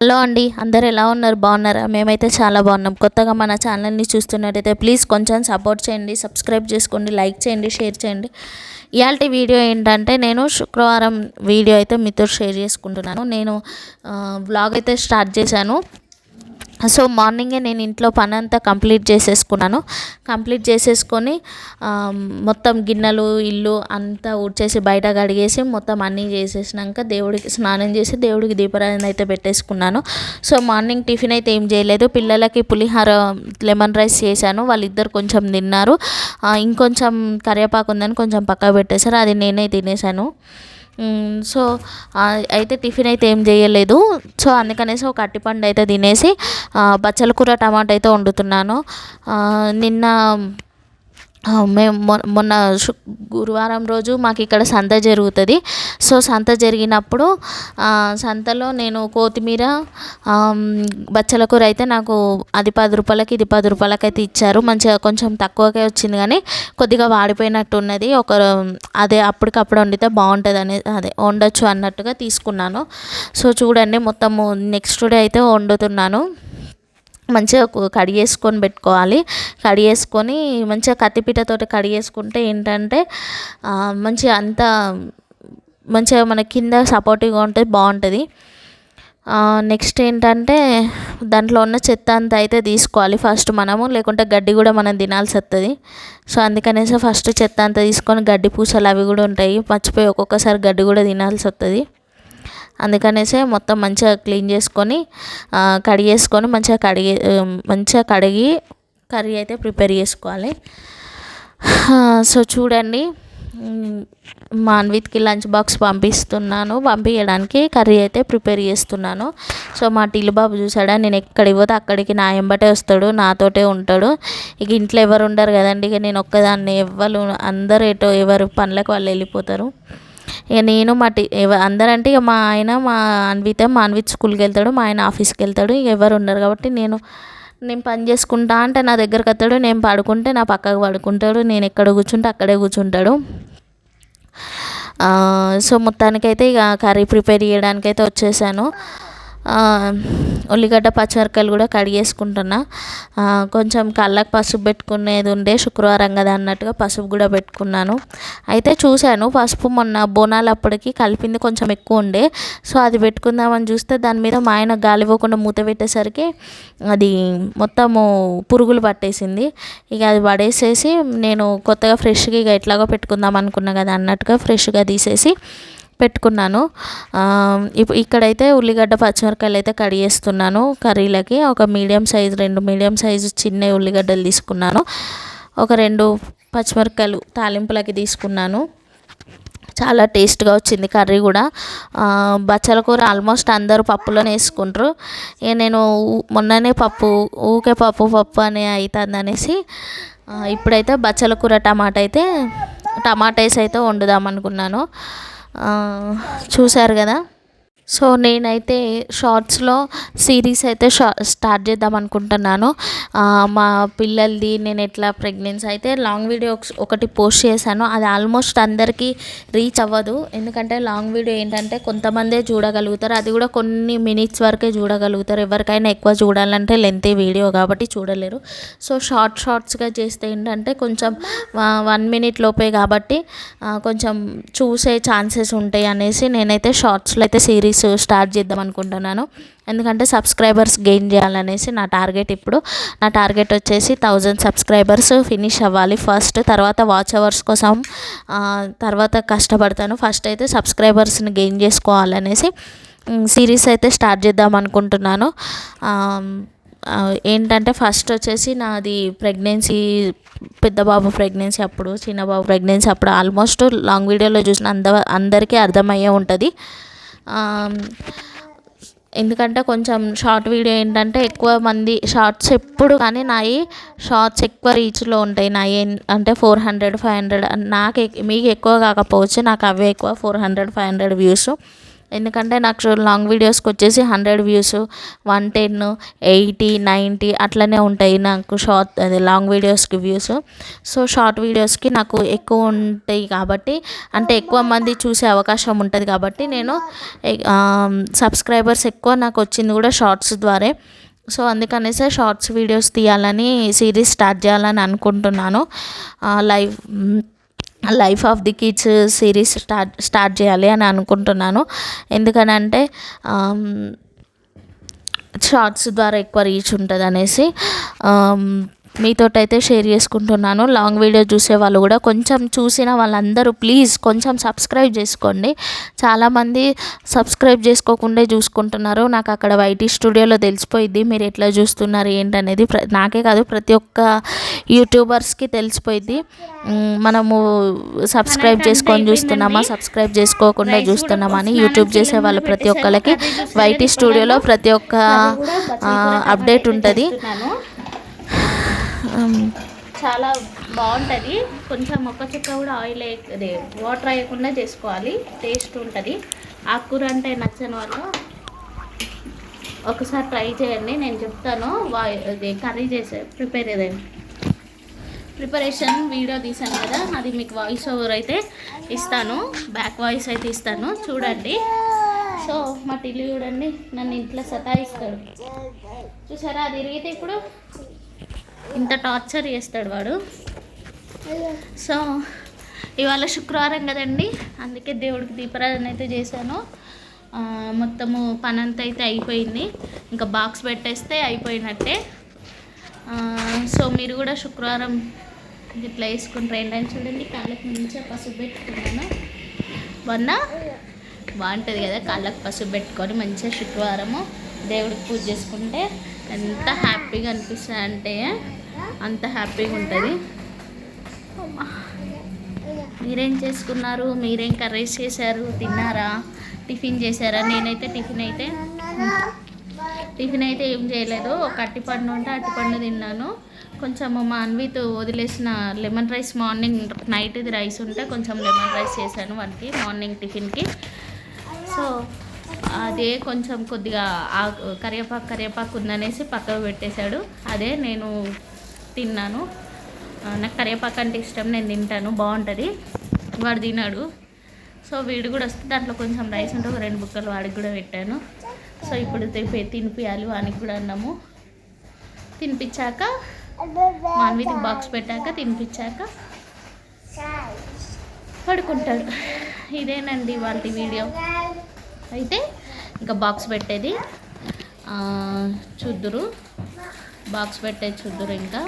Hello అండి అందరు ఎలా ఉన్నారు? బాగున్నారా? మేమైతే చాలా బాగున్నాం. కొత్తగా మన ఛానల్ని చూస్తున్నట్టయితే ప్లీజ్ కొంచెం సపోర్ట్ చేయండి సబ్స్క్రైబ్ చేసుకోండి లైక్ చేయండి షేర్ చేయండి. ఇవాళ వీడియో ఏంటంటే నేను శుక్రవారం వీడియో అయితే మీతో షేర్ చేసుకుంటున్నాను. నేను బ్లాగ్ అయితే స్టార్ట్ చేశాను. సో మార్నింగే నేను ఇంట్లో పని అంతా కంప్లీట్ చేసేసుకున్నాను. కంప్లీట్ చేసేసుకొని మొత్తం గిన్నెలు ఇల్లు అంతా ఊడ్చేసి బయట కడిగేసి మొత్తం అన్నీ చేసేసినాక దేవుడికి స్నానం చేసి దేవుడికి దీపారాధన అయితే పెట్టేసుకున్నాను. సో మార్నింగ్ టిఫిన్ అయితే ఏం చేయలేదు. పిల్లలకి పులిహార లెమన్ రైస్ చేశాను. వాళ్ళిద్దరు కొంచెం తిన్నారు. ఇంకొంచెం కరివేపాకు ఉందని కొంచెం పక్కకు పెట్టేశారు. అది నేనే తినేసాను సో అయితే టిఫిన్ అయితే ఏం చేయలేదు. సో అందుకనేసి ఒక అట్టిపండు అయితే తినేసి బచ్చల కూర టమాటా అయితే వండుతున్నాను. నిన్న మేము మొ మొన్న శు గురువారం రోజు మాకు ఇక్కడ సంత జరుగుతుంది. సో సంత జరిగినప్పుడు సంతలో నేను కొత్తిమీర బచ్చల కూర అయితే నాకు అది పది రూపాయలకి ఇది పది రూపాయలకి అయితే ఇచ్చారు. మంచిగా కొంచెం తక్కువకే వచ్చింది కానీ కొద్దిగా వాడిపోయినట్టు ఉన్నది ఒక అదే అప్పటికప్పుడు వండితే బాగుంటుంది అనే అదే వండొచ్చు అన్నట్టుగా తీసుకున్నాను. సో చూడండి మొత్తము నెక్స్ట్ డే అయితే వండుతున్నాను. మంచిగా కు- కడిగేసుకొని పెట్టుకోవాలి. కడిగేసుకొని మంచిగా కత్తిపీటతోటి కడిగేసుకుంటే ఏంటంటే మంచిగా అంతా మంచిగా మన కింద సపోర్టివ్గా ఉంటే బాగుంటుంది. నెక్స్ట్ ఏంటంటే దాంట్లో ఉన్న చెత్త అంతా అయితే తీసుకోవాలి ఫస్ట్ మనము. లేకుంటే గడ్డి కూడా మనం తినాల్సి వస్తుంది సో అందుకనేసి ఫస్ట్ చెత్త అంతా తీసుకొని గడ్డి పూసలు అవి కూడా ఉంటాయి. మర్చిపోయి ఒక్కొక్కసారి గడ్డి కూడా తినాల్సి వస్తుంది అందుకనేసే మొత్తం మంచిగా క్లీన్ చేసుకొని కడిగేసుకొని మంచిగా కడిగి మంచిగా కడిగి కర్రీ అయితే ప్రిపేర్ చేసుకోవాలి. సో చూడండి మాన్విత్కి లంచ్ బాక్స్ పంపిస్తున్నాను పంపించడానికి కర్రీ అయితే ప్రిపేర్ చేస్తున్నాను. సో మా టిల్లు బాబు చూసాడా నేను ఎక్కడికి పోతే అక్కడికి నా ఎంబటే వస్తాడు నాతోటే ఉంటాడు. ఇక ఇంట్లో ఎవరు ఉండరు కదండి ఇక నేను ఒక్కదాన్ని ఎవ్వరు అందరు ఎటో ఎవరు పనులకు వాళ్ళు వెళ్ళిపోతారు. ఇక నేను మా టీ అందరంటే ఇక మా ఆయన మా అన్విత మా అన్విత్ స్కూల్కి వెళ్తాడు మా ఆయన ఆఫీస్కి వెళ్తాడు ఇక ఎవరు ఉండరు కాబట్టి నేను నేను పని చేసుకుంటా అంటే నా దగ్గరకు వస్తాడు నేను పడుకుంటే నా పక్కకు పడుకుంటాడు నేను ఎక్కడ కూర్చుంటే అక్కడే కూర్చుంటాడు. సో మొత్తానికైతే ఇక కర్రీ ప్రిపేర్ చేయడానికైతే వచ్చేసాను. ఉల్లిగడ్డ పచ్చిమిరపకాయలు కూడా కడిగేసుకుంటున్నా కొంచెం కళ్ళకు పసుపు పెట్టుకునేది ఉండే శుక్రవారం కదా అన్నట్టుగా పసుపు కూడా పెట్టుకున్నాను. అయితే చూశాను పసుపు మొన్న బోనాలు అప్పటికి కలిపింది కొంచెం ఎక్కువ ఉండే. సో అది పెట్టుకుందామని చూస్తే దాని మీద మా ఆయన గాలివ్వకుండా మూత పెట్టేసరికి అది మొత్తము పురుగులు పట్టేసింది. ఇక అది పడేసేసి నేను కొత్తగా ఫ్రెష్గా ఇక ఎట్లాగో పెట్టుకుందాం అనుకున్నా కదా అన్నట్టుగా ఫ్రెష్గా తీసేసి పెట్టుకున్నాను. ఇప్పుడు ఇక్కడైతే ఉల్లిగడ్డ పచ్చిమిరపకాయలు అయితే కడిగేస్తున్నాను కర్రీలకి ఒక మీడియం సైజ్ రెండు మీడియం సైజు చిన్న ఉల్లిగడ్డలు తీసుకున్నాను. ఒక రెండు పచ్చిమిరపకాయలు తాలింపులకి తీసుకున్నాను. చాలా టేస్ట్గా వచ్చింది కర్రీ కూడా. బచ్చల కూర ఆల్మోస్ట్ అందరూ పప్పులోనే వేసుకుంటారు. ఇక నేను మొన్ననే పప్పు ఊకే పప్పు పప్పు అని అవుతుంది అనేసి ఇప్పుడైతే బచ్చల కూర టమాటా అయితే టమాటా వేసి అయితే వండుదాం అనుకున్నాను. చూశారు కదా? సో నేనైతే షార్ట్స్లో సిరీస్ అయితే షా స్టార్ట్ చేద్దాం అనుకుంటున్నాను. మా పిల్లలది నేను ఎట్లా ప్రెగ్నెన్సీ అయితే లాంగ్ వీడియో ఒకటి పోస్ట్ చేశాను. అది ఆల్మోస్ట్ అందరికీ రీచ్ అవ్వదు. ఎందుకంటే లాంగ్ వీడియో ఏంటంటే కొంతమందే చూడగలుగుతారు. అది కూడా కొన్ని మినిట్స్ వరకే చూడగలుగుతారు. ఎవరికైనా ఎక్కువ చూడాలంటే లెంత్ వీడియో కాబట్టి చూడలేరు. సో షార్ట్ షార్ట్స్గా చేస్తే ఏంటంటే కొంచెం వన్ మినిట్ లోపే కాబట్టి కొంచెం చూసే ఛాన్సెస్ ఉంటాయి అనేసి నేనైతే షార్ట్స్లో అయితే సిరీస్ స్టార్ట్ చేద్దాం అనుకుంటున్నాను. ఎందుకంటే సబ్స్క్రైబర్స్ గెయిన్ చేయాలనేసి నా టార్గెట్ ఇప్పుడు. నా టార్గెట్ వచ్చేసి థౌజండ్ సబ్స్క్రైబర్స్ ఫినిష్ అవ్వాలి. ఫస్ట్ తర్వాత వాచ్ అవర్స్ కోసం తర్వాత కష్టపడతాను. ఫస్ట్ అయితే సబ్స్క్రైబర్స్ని గెయిన్ చేసుకోవాలనేసి సిరీస్ అయితే స్టార్ట్ చేద్దాం అనుకుంటున్నాను. ఏంటంటే ఫస్ట్ వచ్చేసి నాది ప్రెగ్నెన్సీ పెద్ద బాబు ప్రెగ్నెన్సీ అప్పుడు చిన్న బాబు ప్రెగ్నెన్సీ అప్పుడు ఆల్మోస్ట్ లాంగ్ వీడియోలో చూసిన అంద అందరికీ అర్థమయ్యే ఉంటుంది. ఎందుకంటే కొంచెం షార్ట్ వీడియో ఏంటంటే ఎక్కువ మంది షార్ట్స్ ఎప్పుడు కానీ నాయి షార్ట్స్ ఎక్కువ రీచ్లో ఉంటాయి. నాయి ఏం- అంటే ఫోర్ హండ్రెడ్ ఫైవ్ హండ్రెడ్ నాకు ఎక్- మీకు ఎక్కువ కాకపోవచ్చు. నాకు అవే ఎక్కువ four hundred five hundred views ఎందుకంటే నాకు లాంగ్ వీడియోస్కి వచ్చేసి hundred views one ten eighty ninety అట్లనే ఉంటాయి నాకు షార్ట్ అదే లాంగ్ వీడియోస్కి వ్యూస్. సో షార్ట్ వీడియోస్కి నాకు ఎక్కువ ఉంటాయి కాబట్టి అంటే ఎక్కువ మంది చూసే అవకాశం ఉంటుంది కాబట్టి నేను సబ్స్క్రైబర్స్ ఎక్కువ నాకు వచ్చింది కూడా షార్ట్స్ ద్వారా. సో అందుకనేసే షార్ట్స్ వీడియోస్ తీయాలని సిరీస్ స్టార్ట్ చేయాలని అనుకుంటున్నాను. Live life of the kids series start start చేయాలి అని అనుకుంటున్నాను. ఎందుకనంటే షార్ట్స్ ద్వారా ఎక్కువ రీచ్ ఉంటుంది అనేసి మీతోటైతే షేర్ చేసుకుంటున్నాను. లాంగ్ వీడియో చూసే వాళ్ళు కూడా కొంచెం చూసిన వాళ్ళందరూ ప్లీజ్ కొంచెం సబ్స్క్రైబ్ చేసుకోండి. చాలామంది సబ్స్క్రైబ్ చేసుకోకుండా చూసుకుంటున్నారు. నాకు అక్కడ వైటీ స్టూడియోలో తెలిసిపోయింది మీరు ఎట్లా చూస్తున్నారు ఏంటనేది ప్ర నాకే కాదు ప్రతి ఒక్క యూట్యూబర్స్కి తెలిసిపోయింది మనము సబ్స్క్రైబ్ చేసుకొని చూస్తున్నామా సబ్స్క్రైబ్ చేసుకోకుండా చూస్తున్నామా అని యూట్యూబ్ చేసే వాళ్ళు ప్రతి ఒక్కరికి వైటీ స్టూడియోలో ప్రతి ఒక్క అప్డేట్ ఉంటుంది. చాలా బాగుంటుంది. కొంచెం మొక్క చుక్క కూడా ఆయిల్ అదే వాటర్ వేయకుండా చేసుకోవాలి. టేస్ట్ ఉంటుంది. ఆకుకూర అంటే నచ్చని వాళ్ళు ఒకసారి ట్రై చేయండి. నేను చెప్తాను వా అది కర్రీ చేసే ప్రిపేర్ ఏదైనా ప్రిపరేషన్ వీడియో తీసాను కదా. అది మీకు వాయిస్ ఓవర్ అయితే ఇస్తాను. బ్యాక్ వాయిస్ అయితే ఇస్తాను. చూడండి. సో మా టిల్లు చూడండి. నన్ను ఇంట్లో సతాయిస్తాడు. చూసారా? అది తిరిగితే ఇప్పుడు ఇంత టార్చర్ చేస్తాడు వాడు. సో ఇవాళ శుక్రవారం కదండి అందుకే దేవుడికి దీపారాధన అయితే చేశాను. మొత్తము పని అంతా అయితే అయిపోయింది. ఇంకా బాక్స్ పెట్టేస్తే అయిపోయినట్టే. సో మీరు కూడా శుక్రవారం ఇట్లా రెండు అని చూడండి. కాళ్ళకి మంచిగా పసుపు పెట్టుకున్నాను. వన్నా బాగుంటుంది కదా కాళ్ళకి పసుపు పెట్టుకొని మంచిగా శుక్రవారము. దేవుడికి పూజ చేసుకుంటే ఎంత హ్యాపీగా అనిపిస్తుంది అంటే అంత హ్యాపీగా ఉంటుంది. మీరేం చేసుకున్నారు? మీరేం కర్రీస్ చేశారు? తిన్నారా? టిఫిన్ చేశారా? నేనైతే టిఫిన్ అయితే టిఫిన్ అయితే ఏం చేయలేదు. ఒక అట్టిపండు ఉంటే అట్టిపండు తిన్నాను. కొంచెం మా అన్విత్ వదిలేసిన లెమన్ రైస్ మార్నింగ్ నైట్ది రైస్ ఉంటే కొంచెం లెమన్ రైస్ చేశాను వానికి మార్నింగ్ టిఫిన్కి. సో అదే కొంచెం కొద్దిగా కరివేపాకు కరివేపాకు ఉందనేసి పక్కకు పెట్టేశాడు. అదే నేను తిన్నాను. నాకు కరివేపాకు అంటే ఇష్టం నేను తింటాను బాగుంటుంది. వాడు తిన్నాడు సో వీడు కూడా వస్తే దాంట్లో కొంచెం రైస్ ఉంటే ఒక రెండు బుక్కలు వాడికి కూడా పెట్టాను. సో ఇప్పుడు తినిపి తినిపించాలి వానికి కూడా అన్నాము. తినిపించాక మాన్వికి బాక్స్ పెట్టాక తినిపించాక పడుకుంటాడు. ఇదేనండి వాళ్ళ వీడియో. అయితే ఇంకా బాక్స్ పెట్టేది. చూద్దురు. బాక్స్ పెట్టేది చూద్దురు ఇంకా.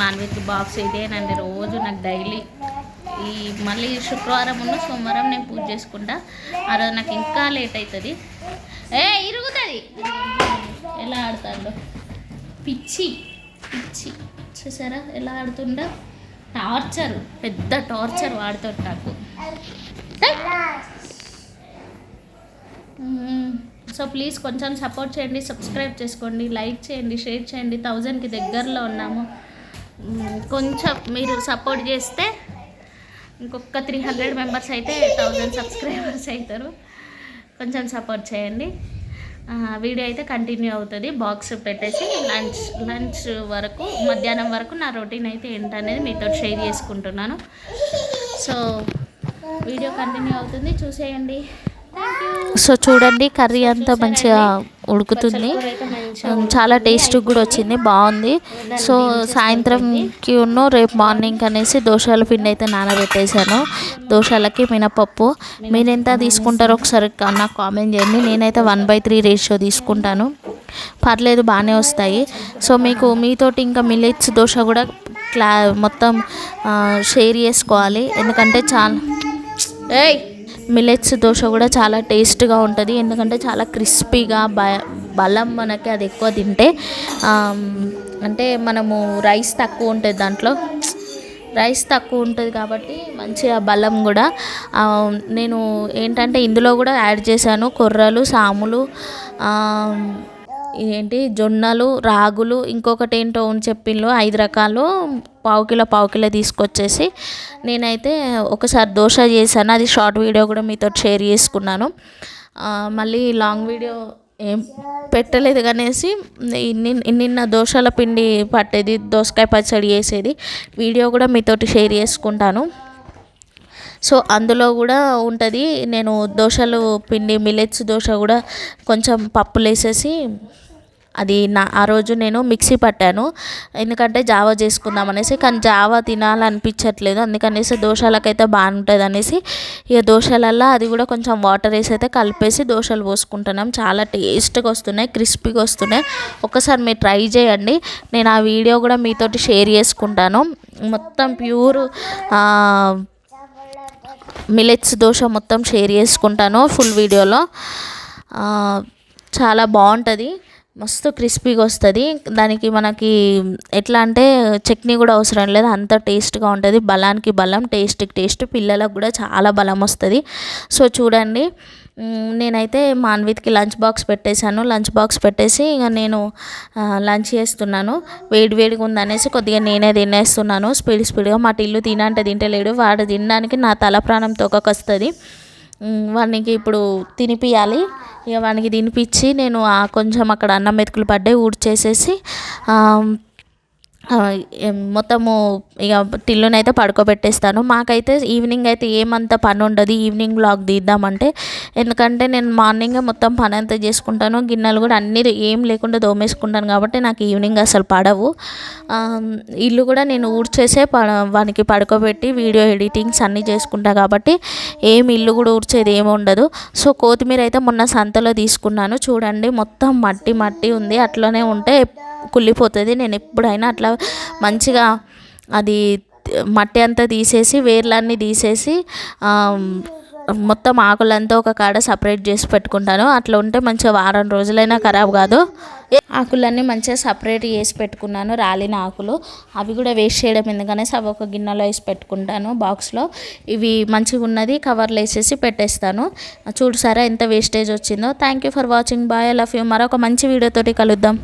మాన్విత్ బాక్స్ ఇదేనండి రోజు నాకు డైలీ. ఈ మళ్ళీ శుక్రవారం ఉన్న సోమవారం నేను పూజ చేసుకుంటా. ఆ రోజు నాకు ఇంకా లేట్ అవుతుంది ఏ ఇరుగుతుంది. ఎలా ఆడతాడు. పిచ్చి పిచ్చి. చూసారా? ఎలా ఆడుతుండో. టార్చర్ పెద్ద టార్చర్ వాడుతాడు నాకు. సో ప్లీజ్ కొంచెం సపోర్ట్ చేయండి సబ్స్క్రైబ్ చేసుకోండి లైక్ చేయండి షేర్ చేయండి. థౌజండ్కి దగ్గరలో ఉన్నాము. కొంచెం మీరు సపోర్ట్ చేస్తే ఇంకొక త్రీ హండ్రెడ్ మెంబర్స్ అయితే థౌజండ్ సబ్స్క్రైబర్స్ అవుతారు. కొంచెం సపోర్ట్ చేయండి. వీడియో అయితే కంటిన్యూ అవుతుంది. బాక్స్ పెట్టేసి లంచ్ లంచ్ వరకు మధ్యాహ్నం వరకు నా రొటీన్ అయితే ఏంటనేది మీతో షేర్ చేసుకుంటున్నాను. సో వీడియో కంటిన్యూ అవుతుంది. చూసేయండి. సో చూడండి కర్రీ అంతా మంచిగా ఉడుకుతుంది. చాలా టేస్ట్ కూడా వచ్చింది బాగుంది. సో సాయంత్రంకి ఉన్న రేపు మార్నింగ్ అనేసి దోశల పిండి అయితే నానబెట్టేశాను. దోశలకి మినపప్పు. మీరు ఎంత తీసుకుంటారో ఒకసారి నాకు కామెంట్ చేయండి. నేనైతే వన్ బై త్రీ రేషియో తీసుకుంటాను. పర్లేదు బాగానే వస్తాయి. సో మీకు మీతోటి ఇంకా మిల్లెట్స్ దోశ కూడా క్లా మొత్తం షేర్ చేసుకోవాలి. ఎందుకంటే చాలా ఏయ్! మిలెట్స్ దోశ కూడా చాలా టేస్ట్గా ఉంటుంది. ఎందుకంటే చాలా క్రిస్పీగా బ బలం మనకి అది ఎక్కువ తింటే అంటే మనము రైస్ తక్కువ ఉంటుంది దాంట్లో. రైస్ తక్కువ ఉంటుంది కాబట్టి మంచిగా బలం కూడా. నేను ఏంటంటే ఇందులో కూడా యాడ్ చేశాను కొర్రలు సాములు ఏంటి జొన్నలు రాగులు ఇంకొకటి ఏంటో అని చెప్పిండ్రు ఐదు రకాలు. పావు కిలో పావు కిలో తీసుకొచ్చేసి నేనైతే ఒకసారి దోశ చేశాను. అది షార్ట్ వీడియో కూడా మీతో షేర్ చేసుకున్నాను. మళ్ళీ లాంగ్ వీడియో ఏం పెట్టలేదు కనేసి నిన్న నిన్న దోశల పిండి పట్టేది దోసకాయ పచ్చడి చేసేది వీడియో కూడా మీతోటి షేర్ చేసుకుంటాను. సో అందులో కూడా ఉంటుంది నేను దోశలు పిండి మిల్లెట్స్ దోశ కూడా కొంచెం పప్పులు వేసేసి అది నా ఆ రోజు నేను మిక్సీ పట్టాను. ఎందుకంటే జావా చేసుకుందాం అనేసి కానీ జావా తినాలనిపించట్లేదు. అందుకనేసి దోశలకైతే బాగుంటుంది అనేసి ఇక దోశలల్లో అది కూడా కొంచెం వాటర్ వేసి అయితే కలిపేసి దోశలు పోసుకుంటున్నాం. చాలా టేస్ట్గా వస్తున్నాయి క్రిస్పీగా వస్తున్నాయి. ఒకసారి మీరు ట్రై చేయండి. నేను ఆ వీడియో కూడా మీతోటి షేర్ చేసుకుంటాను. మొత్తం ప్యూర్ మిలెట్స్ దోశ మొత్తం షేర్ చేసుకుంటాను ఫుల్ వీడియోలో. చాలా బాగుంటుంది. మస్తు క్రిస్పీగా వస్తుంది. దానికి మనకి ఎట్లా అంటే చట్నీ కూడా అవసరం లేదు. అంత టేస్ట్గా ఉంటుంది. బలానికి బలం టేస్ట్కి టేస్ట్. పిల్లలకు కూడా చాలా బలం వస్తుంది. సో చూడండి నేనైతే మాన్విత్కి లంచ్ బాక్స్ పెట్టేశాను. లంచ్ బాక్స్ పెట్టేసి ఇక నేను లంచ్ చేస్తున్నాను. వేడి వేడిగా ఉందనేసి కొద్దిగా నేనే తినేస్తున్నాను. స్పీడ్ స్పీడ్గా మా టిల్లు తినంటే తింటలేడు. వాడు తినడానికి నా తల ప్రాణం తొక్కకొస్తుంది వానికి ఇప్పుడు తినిపియాలి. ఇక వానికి తినిపించి నేను కొంచెం అక్కడ అన్నం మెతుకులు పడ్డాయి ఊడ్చేసేసి మొత్తము ఇక టిల్లునైతే పడుకోబెట్టేస్తాను. మాకైతే ఈవినింగ్ అయితే ఏమంత పని ఉండదు ఈవినింగ్ బ్లాగ్ తీద్దామంటే ఎందుకంటే నేను మార్నింగే మొత్తం పని అంతా చేసుకుంటాను. గిన్నెలు కూడా అన్నీ ఏం లేకుండా దోమేసుకుంటాను కాబట్టి నాకు ఈవినింగ్ అసలు పడవు. ఇల్లు కూడా నేను ఊడ్చేసే వానికి పడుకోబెట్టి వీడియో ఎడిటింగ్స్ అన్నీ చేసుకుంటా కాబట్టి ఏం ఇల్లు కూడా ఊడ్చేది ఏమి ఉండదు. సో కొత్తిమీర అయితే మొన్న సంతలో తీసుకున్నాను. చూడండి మొత్తం మట్టి మట్టి ఉంది. అట్లనే ఉంటే కుళ్ళిపోతుంది. నేను ఎప్పుడైనా అట్లా మంచిగా అది మట్టి అంతా తీసేసి వేర్లన్నీ తీసేసి మొత్తం ఆకులంతా ఒక కాడ సపరేట్ చేసి పెట్టుకుంటాను. అట్లా ఉంటే మంచిగా వారం రోజులైనా ఖరాబ్ కాదు. ఆకులన్నీ మంచిగా సపరేట్ చేసి పెట్టుకున్నాను రాలిన ఆకులు. అవి కూడా వేస్ట్ చేయడం ఎందుకనేసి అవి ఒక గిన్నెలో వేసి పెట్టుకుంటాను బాక్స్లో. ఇవి మంచిగా ఉన్నది కవర్లో వేసేసి పెట్టేస్తాను. చూడు సారా ఎంత వేస్టేజ్ వచ్చిందో. Thank you for watching bye love you మరొక మంచి వీడియోతోటి కలుద్దాం.